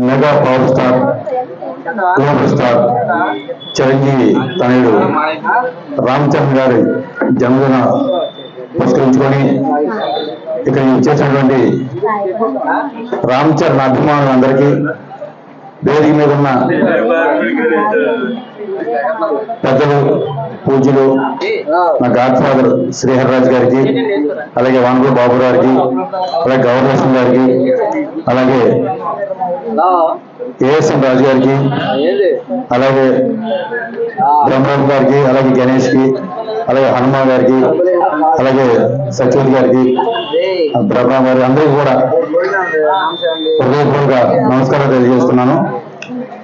Mega power star global star Chiranjeevi తనయుడు రామచంద్ర గారి జన్మదిన పురస్కరించుకొని ఇక్కడ చేసినటువంటి రామ్ చరణ్ అభిమానులందరికీ వేదిక మీద ఉన్న పెద్దలు పూజలు నా గాడ్ ఫాదర్ శ్రీహర్రాజు గారికి అలాగే వానగుల బాబు గారికి అలాగే గౌరలక్ష్మి గారికి అలాగే ఏఎస్ఎం రాజు గారికి అలాగే బ్రహ్మరాజు గారికి అలాగే గణేష్కి అలాగే హనుమాన్ గారికి అలాగే సచిన్ గారికి బ్రహ్మ గారి అందరికీ కూడా హృదయపూర్వక నమస్కారం తెలియజేస్తున్నాను.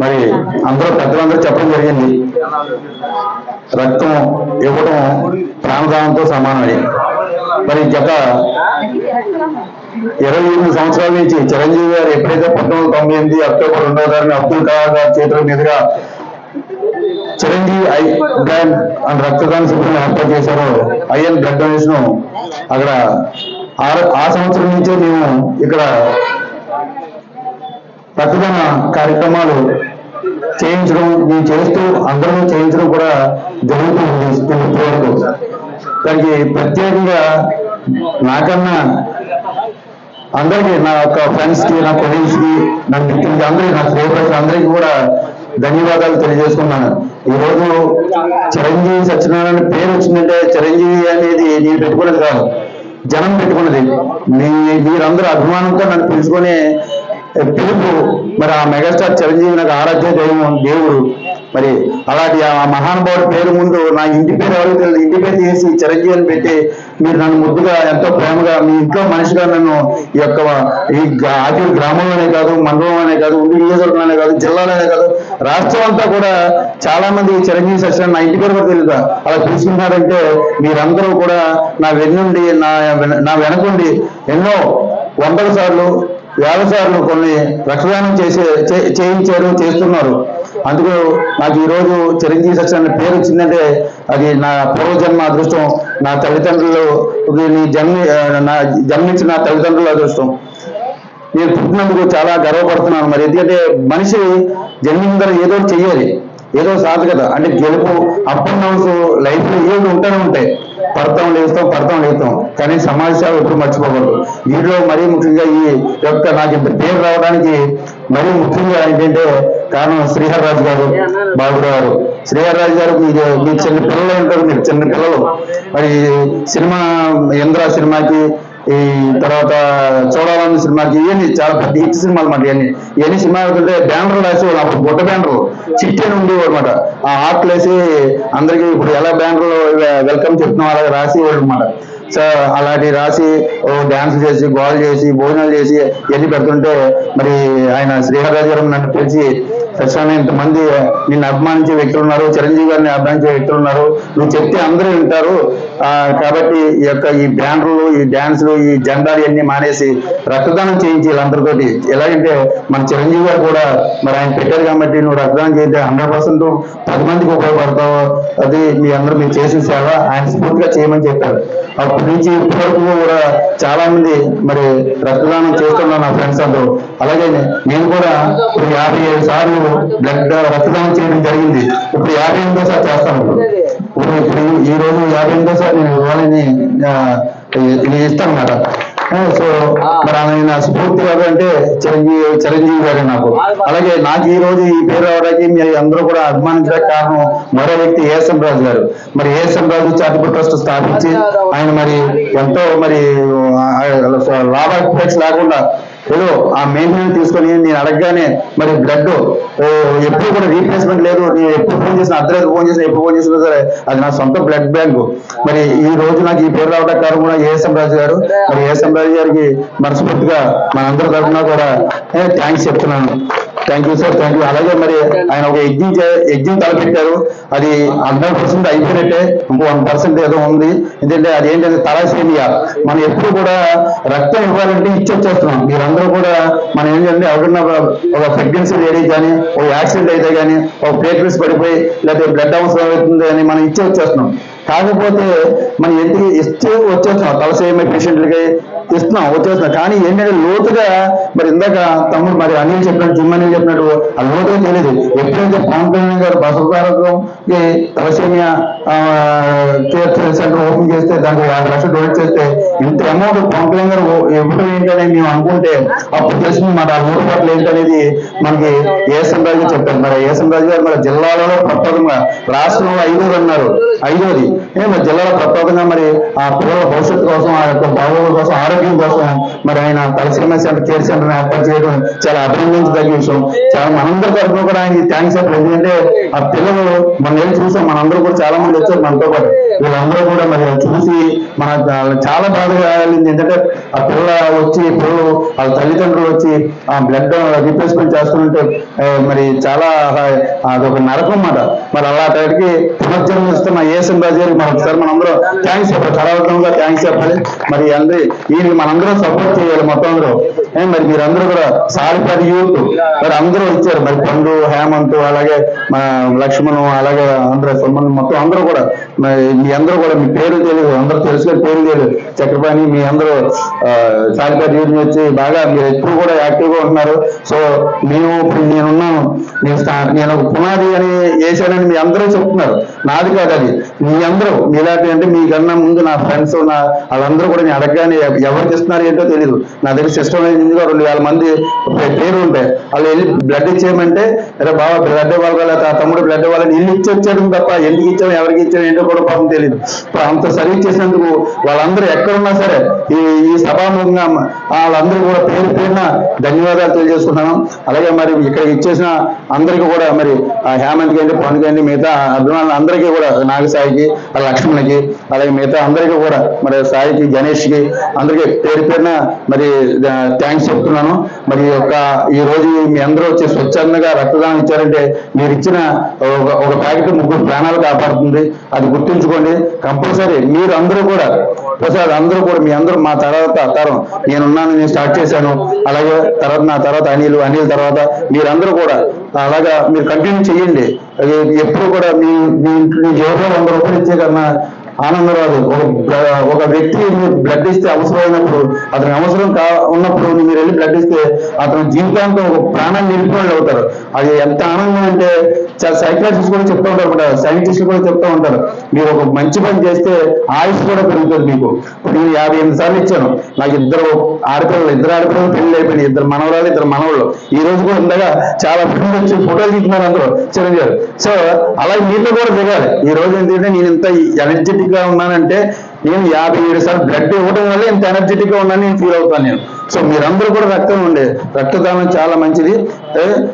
మరి అందరూ పెద్దలందరూ చెప్పడం జరిగింది. రక్తం ఇవ్వడం ప్రాణదానంతో సమానమని మరి గత ఇరవై ఎనిమిది సంవత్సరాల నుంచి చిరంజీవి గారు ఎప్పుడైతే పంతొమ్మిది తొంభై ఎనిమిది అక్టోబర్ రెండవ తారీఖున అబ్దుల్ కలాం గారి చేతుల మీదుగా చిరంజీవి ఐ బ్లడ్ అని రక్తదాన శిబిరం ఏర్పాటు చేశారో ఐఎన్ బ్లడ్ డొనేషన్ అక్కడ ఆ- సంవత్సరం నుంచే మేము ఇక్కడ రక్తదాన కార్యక్రమాలు చేయించడం మేము చేస్తూ అందరూ చేయించడం కూడా జరుగుతూ ఉంది. ఇప్పటివరకు దానికి ప్రత్యేకంగా నాకన్నా అందరికీ నా యొక్క ఫ్రెండ్స్కి నా కొలీగ్స్కి నా మిత్రులకి అందరికి నా ఫేవరెట్ అందరికి కూడా ధన్యవాదాలు తెలియజేసుకున్నాను ఈ రోజు చిరంజీవి సత్యనారాయణ పేరు వచ్చిందంటే చిరంజీవి అనేది నేను పెట్టుకున్నది కాదు జనం పెట్టుకున్నది. మీ మీరందరూ అభిమానంతో నన్ను పిలుచుకొని పిలుపు మరి ఆ మెగాస్టార్ చిరంజీవి నాకు ఆరాధ్య దైవం దేవుడు. మరి అలాంటి ఆ మహానుభావుడి పేరు ముందు నా ఇంటి పేరు ఎవరికి ఇంటి పేరు చేసి చిరంజీవి అని పెట్టి మీరు నన్ను ముద్దుగా ఎంతో ప్రేమగా మీ ఇంట్లో మనిషిగా నన్ను ఈ యొక్క ఈ ఆఖరి గ్రామంలోనే కాదు మండలంలోనే కాదు ఉండి నియోజకవర్గంలోనే కాదు జిల్లాలోనే కాదు రాష్ట్రం అంతా కూడా చాలా మంది చిరంజీవి సత్యనారాయణ నా ఇంటి పేరు కూడా తెలియదు. అలా చూసుకున్నారంటే మీరందరూ కూడా నా వెన్నుండి నా వెన- నా వెనకుండి ఎన్నో వందల సార్లు వేల సార్లు కొన్ని రక్తదానం చేసే చేయించారు చేస్తున్నారు. అందుకు నాకు ఈరోజు చిరంజీవి చిరంజీవి సత్యనారాయణ పేరు వచ్చిందంటే అది నా పూర్వజన్మ అదృష్టం నా తల్లిదండ్రులు నీ జన్మ నా జన్మించిన నా తల్లిదండ్రుల అదృష్టం. నేను పుట్టినందుకు చాలా గర్వపడుతున్నాను మరి. ఎందుకంటే మనిషి జన్మించిన ఏదో చెయ్యాలి. ఏదో సాధకత అంటే గెలుపు అప్ అండ్ డౌన్స్ లైఫ్ ఏవి ఏదో ఉంటూనే ఉంటాయి. పడతాం లేస్తాం పడతాం లేస్తాం. కానీ సమాజ సేవ ఎప్పుడు మర్చిపోకూడదు. వీటిలో మరీ ముఖ్యంగా ఈ యొక్క నాకు ఇంత పేరు రావడానికి మరీ ముఖ్యంగా ఏంటంటే కారణం శ్రీహర్ రాజు గారు. బాబు గారు. శ్రీహర్ రాజు గారు మీరు మీ చిన్న పిల్లలు ఉంటారు మీరు చిన్న పిల్లలు. మరి సినిమా ఇంద్ర సినిమాకి ఈ తర్వాత చూడాలని సినిమాకి ఇవన్నీ చాలా పెద్ద హిట్ సినిమాలు మాట ఇవన్నీ. ఇవన్నీ సినిమా అవుతుంటే బ్యానర్లు రాసేవాళ్ళు అప్పుడు బుట్ట బ్యానర్లు. చిట్టి అని ఉండేవాడు అనమాట ఆ ఆర్ట్లు వేసి అందరికి ఇప్పుడు ఎలా బ్యానర్లు వెల్కమ్ చెప్తున్నాం అలాగే రాసేవాళ్ళు అనమాట సో అలాంటి రాసి ఓ డాన్స్ చేసి గోల్ చేసి భోజనాలు చేసి ఇవన్నీ పెడుతుంటే మరి ఆయన శ్రీహరాజు గారు నన్ను పిలిచి సత్యాన్ని ఇంతమంది నిన్ను అభిమానించే వ్యక్తులు ఉన్నారు చిరంజీవి గారిని అభిమానించే వ్యక్తులు ఉన్నారు. నువ్వు చెప్తే అందరూ వింటారు. కాబట్టి ఈ యొక్క ఈ బ్యానర్లు ఈ డ్యాన్స్లు ఈ జెండాలు ఇవన్నీ మానేసి రక్తదానం చేయించి వీళ్ళందరితోటి. ఎలాగంటే మన చిరంజీవి గారు కూడా మరి ఆయన పెట్టారు కాబట్టి నువ్వు రక్తదానం చేస్తే హండ్రెడ్ పర్సెంట్ పది మందికి ఉపయోగపడతావు. అది మీ అందరూ మీరు చేసిన సేవ. ఆయన స్ఫూర్తిగా చేయమని చెప్పారు. అప్పటి నుంచి ఇప్పటివరకు కూడా చాలా మంది మరి రక్తదానం చేస్తున్నారు నా ఫ్రెండ్స్ అందరూ. అలాగే నేను కూడా యాభై ఏడు సార్లు బ్లడ్ రక్తదానం చేయడం జరిగింది. ఇప్పుడు యాభై ఎనిమిదో సార్ చేస్తాను ఇప్పుడు ఇప్పుడు ఈ- రోజు యాభై ఎనిమిదో సార్ నేను ఇది ఇస్తాను అన్నమాట సో మరి ఆయన స్ఫూర్తి గారు అంటే చిరంజీవి చిరంజీవి గారు నాకు. అలాగే నాకు ఈ రోజు ఈ పేరు రావడానికి మీరు అందరూ కూడా అభిమానించడానికి కారణం మరో వ్యక్తి ఏఎస్ఎం రాజు గారు. మరి ఏఎస్ఎం రాజు చారిటబుల్ ట్రస్ట్ స్థాపించి ఆయన మరి ఎంతో మరి లాభాపేక్ష లేకుండా ఏదో ఆ మెయింటెనెన్స్ తీసుకొని నేను అడగగానే మరి బ్లడ్ ఎప్పుడు కూడా రీప్లేస్మెంట్ లేదు నేను ఎప్పుడు ఫోన్ చేసిన అర్ధరాత్రి ఫోన్ చేసిన ఎప్పుడు ఫోన్ చేసినా సరే అది నా సొంత బ్లడ్ బ్యాంక్ మరి ఈ రోజు నాకు ఈ పేరు రావడం కారణం కూడా ఏఎస్ఎం రాజు గారు. మరి ఏఎస్ఎం రాజు గారికి మనస్ఫూర్తిగా మనందరి తరఫున కూడా థ్యాంక్స్ చెప్తున్నాను. Thank you sir thank you అలాగే మరి ఆయన ఒక యజ్ఞం యజ్ఞం తలపెట్టారు అది హండ్రెడ్ పర్సెంట్ అయిపోయినట్టే. ఇంకో వన్ పర్సెంట్ ఏదో ఉంది. ఎందుకంటే అది ఏంటంటే తలాసేమియా మనం ఎప్పుడు కూడా రక్తం ఇవ్వాలంటే ఇచ్చే వచ్చేస్తున్నాం మీరందరూ కూడా మనం ఏంటంటే ఎవరన్నా ఒక- ప్రెగ్నెన్సీ లేడీ కానీ ఒక యాక్సిడెంట్ అయితే కానీ ఒక ప్లేట్లెట్స్ పడిపోయి లేకపోతే బ్లడ్ అవసరం అవుతుంది అని మనం ఇచ్చే వచ్చేస్తున్నాం కాకపోతే మనం ఎందుకు ఇస్తే వచ్చేస్తున్నాం? తలసేమి పేషెంట్లకి ఇస్తున్నాం వచ్చేస్తున్నాం. కానీ ఏంటంటే లోతుగా మరి ఇందాక తమ్ముడు మరి అనిల్ చెప్పినట్టు జిమ్ అనిల్ చెప్పినట్టు ఆ లోతుగా తెలియదు. ఎప్పుడైతే పవన్ కళ్యాణ్ గారు Basavatarakam thalassemia care centre open చేస్తే దానికి యాభై లక్షలు డొనేట్ చేస్తే ఇంత అమౌంట్ పవన్ కళ్యాణ్ గారు ఇవ్వడం ఏంటని మేము అనుకుంటే అప్పుడు తెలిసింది మరి ఆ ఊరు పట్ల ఏంటనేది మనకి ఏసం రాజు చెప్పారు. మరి ఏసం రాజు గారు మరి జిల్లాలలో ప్రప్రథంగా రాష్ట్రంలో ఐదోది అన్నారు. ఐదోది. మరి జిల్లాలో ప్రప్రథంగా మరి ఆ పిల్లల భవిష్యత్తు కోసం ఆ యొక్క బాగోగుల కోసం ఆరోగ్యం కోసం మరి ఆయన తలసీమ సెంటర్ కేర్ సెంటర్ ఏర్పాటు చేయడం చాలా అభినందించదగిన విషయం. చాలా మనందరి తరఫున కూడా ఆయనకి థ్యాంక్స్ చెప్పారు ఎందుకంటే ఆ పిల్లలు మన వెళ్ళి చూసాం మనందరూ కూడా చాలా మంది వచ్చారు మనతో పాటు. వీళ్ళందరూ కూడా మరి చూసి మన చాలా బాధగా కలిగింది ఏంటంటే ఆ పిల్ల వచ్చి పిల్లలు వాళ్ళ తల్లిదండ్రులు వచ్చి ఆ బ్లడ్ రీప్లేస్మెంట్ చేస్తుంటే మరి చాలా అదొక నరకం అన్నమాట. మరి అలాంటికి పునర్జన్మ ఇస్తున్న ఏ రాజు గారికి మనం ఒకసారి మనందరం థ్యాంక్స్ చెప్పాలి. కళావంతంగా థ్యాంక్స్ చెప్పాలి. మరి అందరి ఈయనకి మనందరం సపోర్ట్ చేయాలి మొత్తం అందరూ. ఏ, మరి మీరందరూ కూడా సాలిపడి యూత్. మరి అందరూ ఇచ్చారు. మరి పండు హేమంత్ అలాగే మా లక్ష్మణ్ అలాగే అందరూ సుమన్ మొత్తం అందరూ కూడా. మీ అందరూ కూడా మీ పేరు తెలియదు. అందరూ తెలుసుకొని పేరు తెలియదు. చక్రపాణి మీ అందరూ సాలిపడి యూత్ వచ్చి బాగా మీరు ఎప్పుడు కూడా యాక్టివ్గా ఉంటున్నారు. సో మేము ఇప్పుడు నేనున్నాను. నేను నేను ఒక పునాది అని వేసానని మీ అందరూ చెప్తున్నారు. నాది కాదు అది. మీ అందరూ మీలాంటి అంటే మీకన్నా ముందు నా ఫ్రెండ్స్ నా వాళ్ళందరూ కూడా నేను అడగగానే ఎవరు ఎవరికి ఇస్తున్నారు ఏంటో తెలియదు నా దగ్గర సిస్టమ్ ఇందులో రెండు వేల మంది పేరు ఉంటాయి వాళ్ళు వెళ్ళి బ్లడ్ ఇచ్చేయమంటే అరే బాబా బ్లడ్ ఇవ్వాలి లేదా తమ్ముడు బ్లడ్ ఇవ్వాలని ఇల్లు ఇచ్చొచ్చాడు తప్ప ఎందుకు ఇచ్చాం ఎవరికి ఇచ్చాం ఏంటో కూడా పాపం తెలియదు అంత సర్వీస్ చేసినందుకు వాళ్ళందరూ ఎక్కడున్నా సరే ఈ ఈ సభాముఖంగా వాళ్ళందరూ కూడా పేరు పేరున ధన్యవాదాలు తెలియజేసుకుంటున్నాను అలాగే మరి ఇక్కడ ఇచ్చేసిన అందరికీ కూడా మరి ఆ హేమంత్ గారి పవన్ గారి మిగతా అభిమానులు అందరికీ కూడా నాగసాయికి ఆ లక్ష్మణ్కి అలాగే మిగతా అందరికీ కూడా మరి సాయికి గణేష్కి అందరికీ పేరు పేరున మరి థ్యాంక్స్ చెప్తున్నాను. మరి ఒక యొక్క ఈ రోజు మీ అందరూ వచ్చి స్వచ్ఛందంగా రక్తదానం ఇచ్చారంటే మీరు ఇచ్చిన ఒక ఒక ప్యాకెట్ ముగ్గురు ప్రాణాలు కాపాడుతుంది. అది గుర్తుంచుకోండి. కంపల్సరీ మీరు అందరూ కూడా ప్రసాద్ అందరూ కూడా మీ అందరూ మా తర్వాత తరం నేనున్నాను నేను స్టార్ట్ చేశాను. అలాగే తర్వాత నా తర్వాత అనిల్ అనిల్ తర్వాత మీరందరూ కూడా అలాగా మీరు కంటిన్యూ చేయండి అది ఎప్పుడు కూడా మీ మీ ఇంట్లో వంద రూపాయలు ఇచ్చే కన్నా ఆనందం రాదు ఒక ఒక వ్యక్తి బ్లడ్ ఇస్తే అవసరమైనప్పుడు అతని అవసరం కా ఉన్నప్పుడు మీరు వెళ్ళి బ్లడ్ ఇస్తే అతని జీవితాంతం ఒక ప్రాణాన్ని నిలిపిన అవుతారు. అది ఎంత ఆనందం అంటే చాలా సైకాలజిస్ట్ కూడా చెప్తూ ఉంటారు కూడా సైంటిస్ట్ కూడా చెప్తూ ఉంటారు. మీరు ఒక మంచి పని చేస్తే ఆయుష్ కూడా పెరుగుతుంది మీకు. ఇప్పుడు నేను యాభై ఎనిమిది సార్లు ఇచ్చాను. నాకు ఇద్దరు ఆడపిల్లలు ఇద్దరు ఆడపిల్లలు పెళ్ళి అయిపోయింది ఇద్దరు మనవరాలు ఇద్దరు మనవాళ్ళు. ఈ రోజు కూడా ఉండగా చాలా ఫ్రెండ్స్ వచ్చి ఫోటోలు తీసుకున్నారు అందరూ. చిరంజీవి సో అలాగే మీతో కూడా దిగాలి ఈ రోజు ఏంటంటే నేను ఇంత ఎనర్జెటిక్ గా ఉన్నానంటే నేను యాభై ఏడు సార్లు బ్లడ్ ఇవ్వడం వల్ల ఇంత ఎనర్జెటిక్గా ఉన్నాను నేను ఫీల్ అవుతాను నేను. సో మీరందరూ కూడా రక్తం ఉండే రక్తదానం చాలా మంచిది.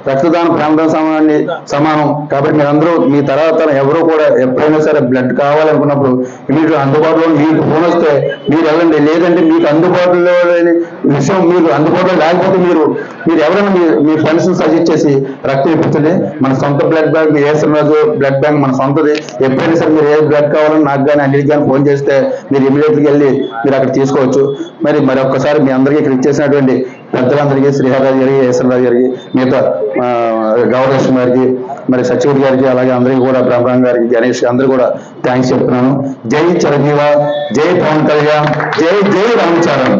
రక్తదానం ప్రాణదానం సమానాన్ని సమానం. కాబట్టి మీరందరూ మీ తర్వాత ఎవరు కూడా ఎప్పుడైనా సరే బ్లడ్ కావాలనుకున్నప్పుడు మీకు అందుబాటులో మీకు ఫోన్ వస్తే మీరు వెళ్ళండి. లేదంటే మీకు అందుబాటులో లేని విషయం మీరు అందుబాటులో లేకపోతే మీరు మీరు ఎవరైనా మీ మీ ఫ్రెండ్స్ సజెస్ట్ చేసి రక్తం ఇప్పించండి. మన సొంత బ్లడ్ బ్యాంక్ మీ ఏఎస్ఎం బ్లడ్ బ్యాంక్ మన సొంతది. ఎప్పుడైనా సరే మీరు ఏ బ్లడ్ కావాలని నాకు కానీ అన్నిటికి కానీ ఫోన్ చేస్తే మీరు ఇమీడియట్గా వెళ్ళి మీరు అక్కడ తీసుకోవచ్చు. మరి మరి ఒక్కసారి మీ అందరికీ ఇక్కడ ఇచ్చేసినటువంటి పెద్దలందరికీ శ్రీహరరాజు గారికి ఏసరరాజు గారికి మిగతా ఆ, గౌరలక్ష్మి గారికి మరి సచివుడి గారికి అలాగే అందరికీ కూడా బ్రహ్మరాం గారికి గణేష్ అందరికీ కూడా థ్యాంక్స్ చెప్తున్నాను. జై చిరంజీవ జై పవన్ కళ్యాణ్ జై జై రామచరణ్.